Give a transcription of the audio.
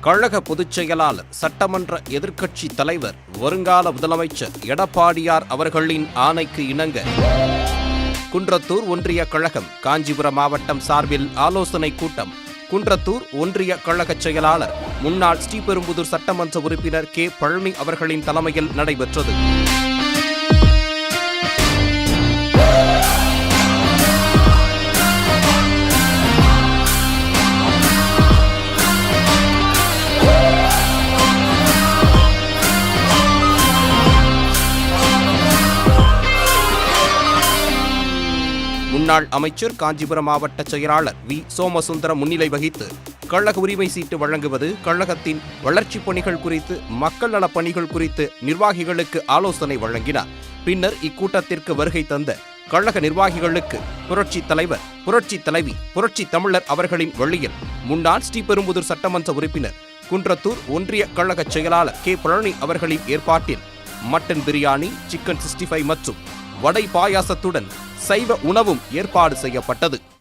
கழக பொதுச் செயலாளர் சட்டமன்ற எதிர்க்கட்சி தலைவர் வருங்கால முதலமைச்சர் எடப்பாடியார் அவர்களின் ஆணைக்கு இணங்க குன்றத்தூர் ஒன்றிய கழகம் காஞ்சிபுரம் மாவட்டம் சார்பில் ஆலோசனை கூட்டம். குன்றத்தூர் ஒன்றிய கழக செயலாளர் முன்னாள் ஸ்ரீபெரும்புதூர் சட்டமன்ற உறுப்பினர் கே. பழனி அவர்களின் தலைமையில் நடைபெற்றது. முன்னாள் அமைச்சர் காஞ்சிபுரம் மாவட்ட செயலாளர் வி. சோமசுந்தரம் முன்னிலை வகித்து கழக உரிமை சீட்டு வழங்குவது கழகத்தின் வளர்ச்சிப் பணிகள் குறித்து மக்கள் நலப் பணிகள் குறித்து நிர்வாகிகளுக்கு ஆலோசனை வழங்கினார். பின்னர் இக்கூட்டத்திற்கு வருகை தந்த கழக நிர்வாகிகளுக்கு புரட்சி தலைவர் புரட்சி தலைவி புரட்சி தமிழர் அவர்களின் வழியில் முன்னாள் ஸ்ரீபெரும்புதூர் சட்டமன்ற உறுப்பினர் குன்றத்தூர் ஒன்றிய கழக செயலாளர் கே. பழனி அவர்களின் ஏற்பாட்டில் mutton biryani chicken sixty five மற்றும் வடை பாயாசத்துடன் சைவ உணவும் ஏற்பாடு செய்யப்பட்டது.